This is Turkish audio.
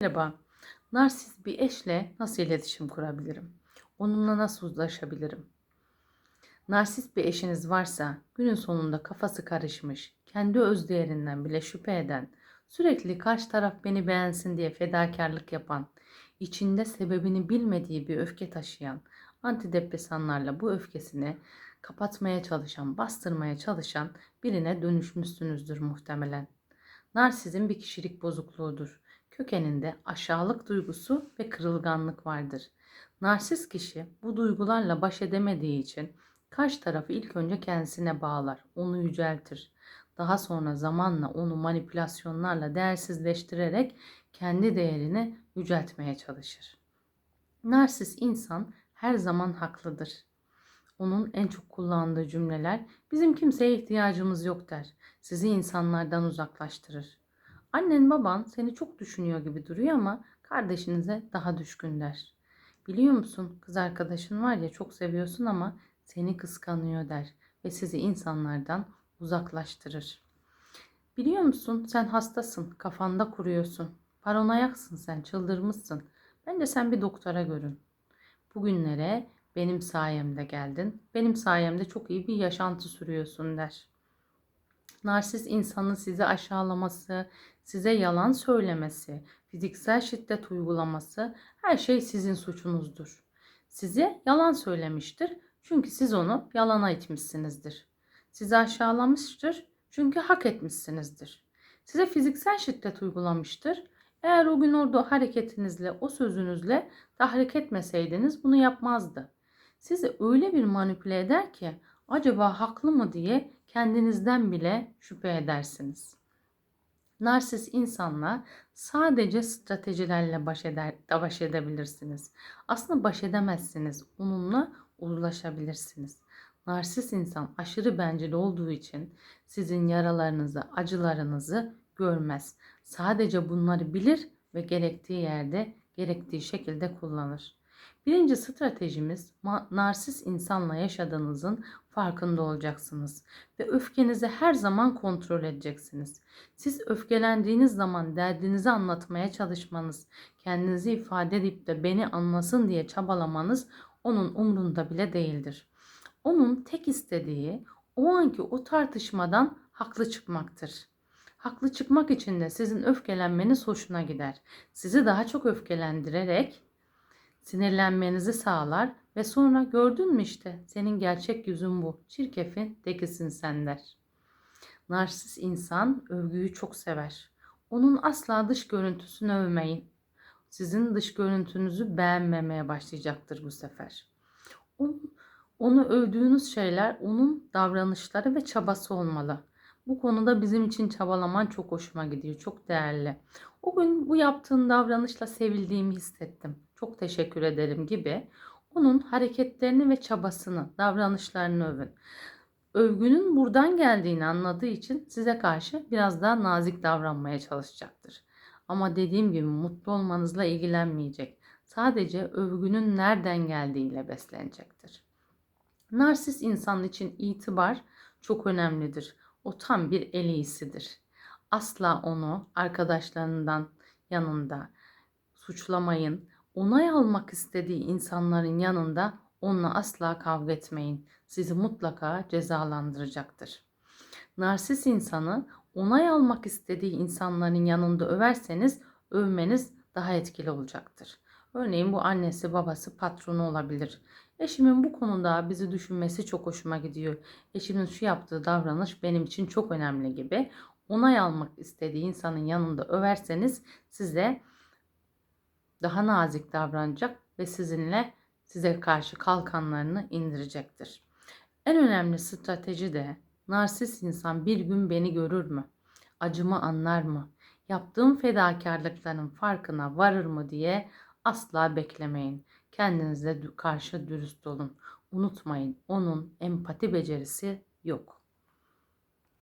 Merhaba. Narsist bir eşle nasıl iletişim kurabilirim? Onunla nasıl uzlaşabilirim? Narsist bir eşiniz varsa günün sonunda kafası karışmış, kendi öz değerinden bile şüphe eden, sürekli karşı taraf beni beğensin diye fedakarlık yapan, içinde sebebini bilmediği bir öfke taşıyan, antidepresanlarla bu öfkesini kapatmaya çalışan, bastırmaya çalışan birine dönüşmüşsünüzdür muhtemelen. Narsizm bir kişilik bozukluğudur. Kökeninde aşağılık duygusu ve kırılganlık vardır. Narsist kişi bu duygularla baş edemediği için karşı tarafı ilk önce kendisine bağlar, onu yüceltir. Daha sonra zamanla onu manipülasyonlarla değersizleştirerek kendi değerini yüceltmeye çalışır. Narsist insan her zaman haklıdır. Onun en çok kullandığı cümleler bizim kimseye ihtiyacımız yok der. Sizi insanlardan uzaklaştırır. Annen baban seni çok düşünüyor gibi duruyor ama kardeşinize daha düşkün der. Biliyor musun kız arkadaşın var ya çok seviyorsun ama seni kıskanıyor der ve sizi insanlardan uzaklaştırır. Biliyor musun sen hastasın, kafanda kuruyorsun. Paranoyaksın sen, çıldırmışsın. Bence sen bir doktora görün. Bugünlere benim sayemde geldin. Benim sayemde çok iyi bir yaşantı sürüyorsun der. Narsist insanın sizi aşağılaması, size yalan söylemesi, fiziksel şiddet uygulaması her şey sizin suçunuzdur. Size yalan söylemiştir çünkü siz onu yalana itmişsinizdir. Sizi aşağılamıştır çünkü hak etmişsinizdir. Size fiziksel şiddet uygulamıştır. Eğer o gün orada hareketinizle, o sözünüzle tahrik etmeseydiniz bunu yapmazdı. Sizi öyle bir manipüle eder ki acaba haklı mı diye kendinizden bile şüphe edersiniz. Narsist insanla sadece stratejilerle baş, eder, baş edebilirsiniz. Aslında baş edemezsiniz. Onunla uzlaşabilirsiniz. Narsist insan aşırı bencil olduğu için sizin yaralarınızı, acılarınızı görmez. Sadece bunları bilir ve gerektiği yerde, gerektiği şekilde kullanır. Birinci stratejimiz narsist insanla yaşadığınızın farkında olacaksınız ve öfkenizi her zaman kontrol edeceksiniz. Siz öfkelendiğiniz zaman derdinizi anlatmaya çalışmanız, kendinizi ifade edip de beni anlasın diye çabalamanız onun umrunda bile değildir. Onun tek istediği o anki o tartışmadan haklı çıkmaktır. Haklı çıkmak için de sizin öfkelenmeniz hoşuna gider. Sizi daha çok öfkelendirerek sinirlenmenizi sağlar ve sonra gördün mü işte senin gerçek yüzün bu. Çirkefin tekisin sen der. Narsist insan övgüyü çok sever. Onun asla dış görüntüsünü övmeyin. Sizin dış görüntünüzü beğenmemeye başlayacaktır bu sefer. Onu, onu övdüğünüz şeyler onun davranışları ve çabası olmalı. Bu konuda bizim için çabalaman çok hoşuma gidiyor. Çok değerli. O gün bu yaptığın davranışla sevildiğimi hissettim. Çok teşekkür ederim gibi onun hareketlerini ve çabasını, davranışlarını övün. Övgünün buradan geldiğini anladığı için size karşı biraz daha nazik davranmaya çalışacaktır. Ama dediğim gibi mutlu olmanızla ilgilenmeyecek. Sadece övgünün nereden geldiğiyle beslenecektir. Narsist insan için itibar çok önemlidir. O tam bir el iyisidir. Asla onu arkadaşlarından yanında suçlamayın. Onay almak istediği insanların yanında onunla asla kavga etmeyin. Sizi mutlaka cezalandıracaktır. Narsist insanı onay almak istediği insanların yanında överseniz övmeniz daha etkili olacaktır. Örneğin bu annesi, babası, patronu olabilir. Eşimin bu konuda bizi düşünmesi çok hoşuma gidiyor. Eşimin şu yaptığı davranış benim için çok önemli gibi. Onay almak istediği insanın yanında överseniz size daha nazik davranacak ve sizinle size karşı kalkanlarını indirecektir. En önemli strateji de narsist insan bir gün beni görür mü? Acımı anlar mı? Yaptığım fedakarlıkların farkına varır mı diye asla beklemeyin. Kendinize karşı dürüst olun. Unutmayın onun empati becerisi yok.